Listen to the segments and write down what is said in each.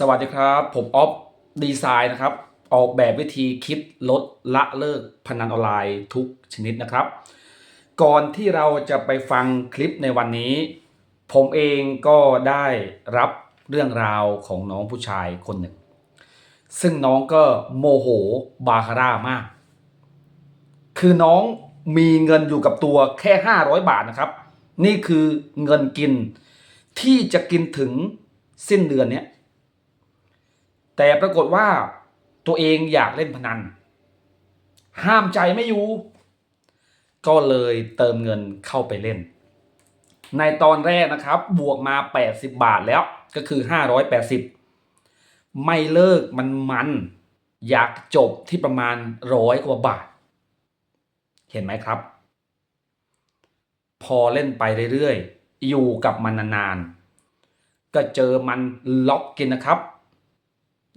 สวัสดีครับ ผมออฟดีไซน์นะครับ ออกแบบวิธีคิดลดละเลิกพนันออนไลน์ทุกชนิดนะครับ ก่อนที่เราจะไปฟังคลิปในวันนี้ ผมเองก็ได้รับเรื่องราวของน้องผู้ชายคนหนึ่ง ซึ่งน้องก็โมโหบาคาร่ามาก คือน้องมีเงินอยู่กับตัวแค่ 500 บาทนะครับ นี่คือเงินกินที่จะกินถึงสิ้นเดือนเนี้ย แต่ปรากฏว่าตัวเองอยากเล่นพนัน ห้ามใจไม่อยู่ ก็เลยเติมเงินเข้าไปเล่น ในตอนแรกนะครับบวกมา 80 บาทแล้วก็คือ 580 ไม่เลิกมันมัน อยากจบที่ประมาณร้อยกว่าบาท เห็นไหมครับ พอเล่นไปเรื่อยๆ อยู่กับมันนานๆ ก็เจอมันล็อกกินนะครับ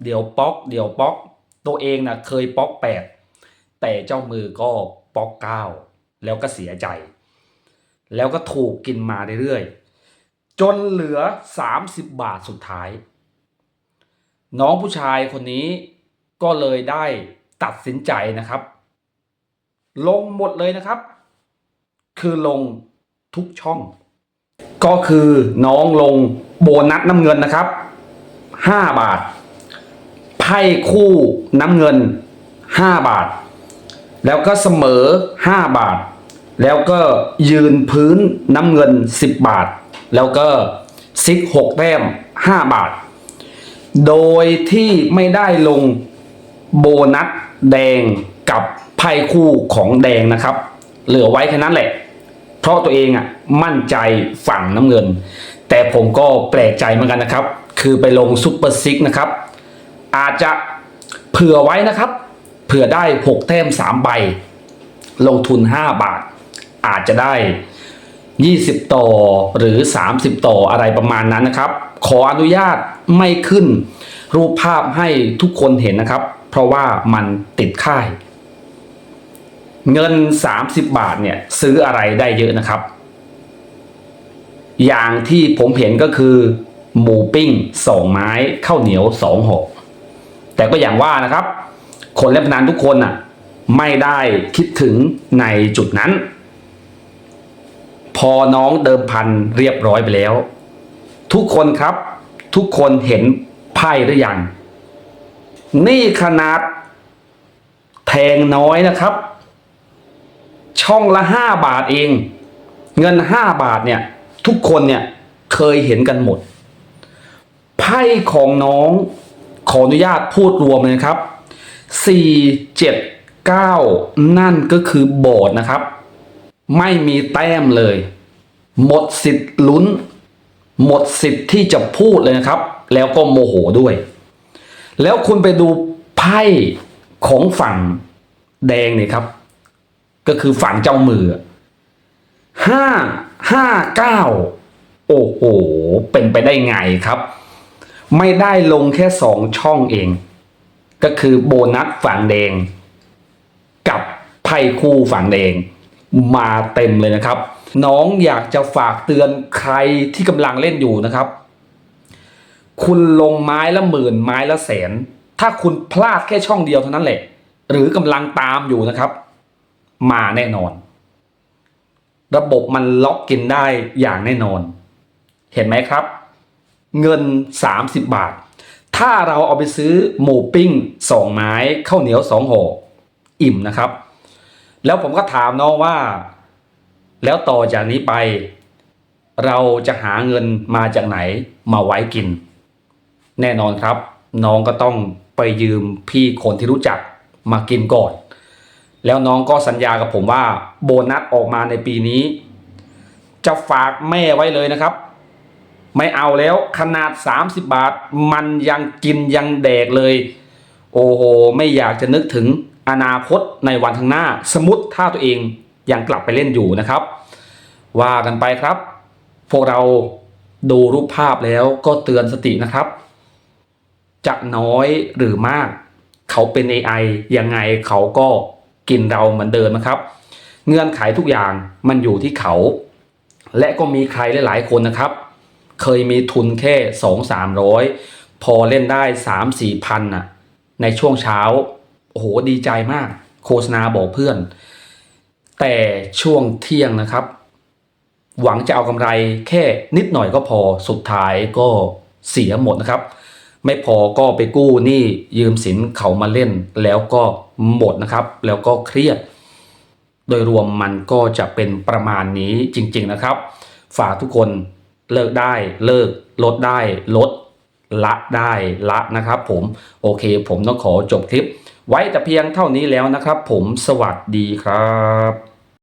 เดี๋ยวป๊อก เดี๋ยวป๊อก ตัวเองนะเคยป๊อกแปดแต่เจ้ามือก็ป๊อกเก้าแล้วก็เสียใจ แล้วก็ถูกกินมาเรื่อยๆจนเหลือ 30 บาทสุดท้าย น้องผู้ชายคนนี้ก็เลยได้ตัดสินใจนะครับ ลงหมดเลยนะครับ คือลงทุกช่อง ก็คือน้องลงโบนัสน้ำเงินนะครับ 5 บาท ไพ่คู่น้ำเงิน 5 บาท แล้วก็เสมอ 5 บาท แล้วก็ยืนพื้นน้ำเงิน 10 บาท แล้วก็ซิก6แต้ม 5 บาท โดยที่ไม่ได้ลงโบนัสแดงกับไพ่คู่ของแดงนะครับ เหลือไว้แค่นั้นแหละ เพราะตัวเองอะมั่นใจฝั่งน้ำเงิน แต่ผมก็แปลกใจเหมือนกันนะครับ คือไปลงซุปเปอร์ซิกนะครับ อาจจะเผื่อไว้นะครับ เผื่อได้ 6 แต้ม 3 ใบ ลงทุน 5 บาท อาจจะได้ 20 ต่อหรือ 30 ต่ออะไรประมาณนั้นนะครับ ขออนุญาตไม่ขึ้นรูปภาพให้ทุกคนเห็นนะครับ เพราะว่ามันติดค่าย เงิน 30 บาทเนี่ยซื้ออะไรได้เยอะนะครับ อย่างที่ผมเห็นก็คือ หมูปิ้งสองไม้ข้าวเหนียวสองห่อ แต่ก็อย่างว่านะครับ คนเล่นพนันทุกคนน่ะไม่ได้คิดถึงในจุดนั้น พอน้องเดิมพันเรียบร้อยไปแล้ว ทุกคนครับ ทุกคนเห็นไพ่หรือยัง นี่ขนาดแทงน้อยนะครับ ช่องละห้าบาทเอง เงินห้าบาทเนี่ย ทุกคนเนี่ยเคยเห็นกันหมด ไพ่ของน้อง ขออนุญาตพูดรวมเลยครับสี่เจ็ดเก้านั่นก็คือบอร์ดนะครับ ไม่มีแต้มเลย หมดสิทธิ์ลุ้น หมดสิทธิ์ที่จะพูดเลยนะครับ แล้วก็โมโหด้วย แล้วคุณไปดูไพ่ของฝั่งแดงเนี่ยครับ ก็คือฝั่งเจ้ามือห้าห้าเก้าโอ้โห เป็นไปได้ไงครับ ไม่ได้ลงแค่สองช่องเอง ก็คือโบนัสฝั่งแดง กับไพ่คู่ฝั่งแดง มาเต็มเลยนะครับ น้องอยากจะฝากเตือนใครที่กำลังเล่นอยู่นะครับ คุณลงไม้ละหมื่นไม้ละแสน ถ้าคุณพลาดแค่ช่องเดียวเท่านั้นแหละ หรือกำลังตามอยู่นะครับ มาแน่นอน ระบบมันล็อกกินได้อย่างแน่นอน เห็นไหมครับ เงิน 30 บาท ถ้าเราเอาไปซื้อหมูปิ้งสองไม้ข้าวเหนียวสองห่ออิ่มนะครับ แล้วผมก็ถามน้องว่า แล้วต่อจากนี้ไป เราจะหาเงินมาจากไหนมาไว้กิน แน่นอนครับ น้องก็ต้องไปยืมพี่คนที่รู้จักมากินก่อน แล้วน้องก็สัญญากับผมว่าโบนัสออกมาในปีนี้ จะฝากแม่ไว้เลยนะครับ ไม่เอาแล้วขนาด 30 บาท มันยังกินยังแดกเลย โอ้โห ไม่อยากจะนึกถึงอนาคตในวันข้างหน้า สมมติถ้าตัวเองยังกลับไปเล่นอยู่นะครับ ว่ากันไปครับ พวกเราดูรูปภาพแล้วก็เตือนสตินะครับ จะน้อยหรือมาก เขาเป็น AI ยังไงเขาก็กินเราเหมือนเดิมนะครับ เงื่อนไขทุกอย่างมันอยู่ที่เขา และก็มีใครหลาย ๆ คนนะครับ เคยมีทุนแค่สองสามร้อยพอเล่นได้สามสี่พันน่ะ ในช่วงเช้า โอ้โห ดีใจมาก โฆษณาบอกเพื่อน แต่ช่วงเที่ยงนะครับ หวังจะเอากำไรแค่นิดหน่อยก็พอสุดท้ายก็เสียหมดนะครับ ไม่พอก็ไปกู้หนี้ยืมสินเขามาเล่น แล้วก็หมดนะครับ แล้วก็เครียด โดยรวมมันก็จะเป็นประมาณนี้จริง ๆนะครับ ฝากทุกคน เลิกได้เลิกลดได้ลดละได้ละนะครับผมโอเค ผมต้องขอจบคลิป ไว้แต่เพียงเท่านี้แล้วนะครับ ผมสวัสดีครับ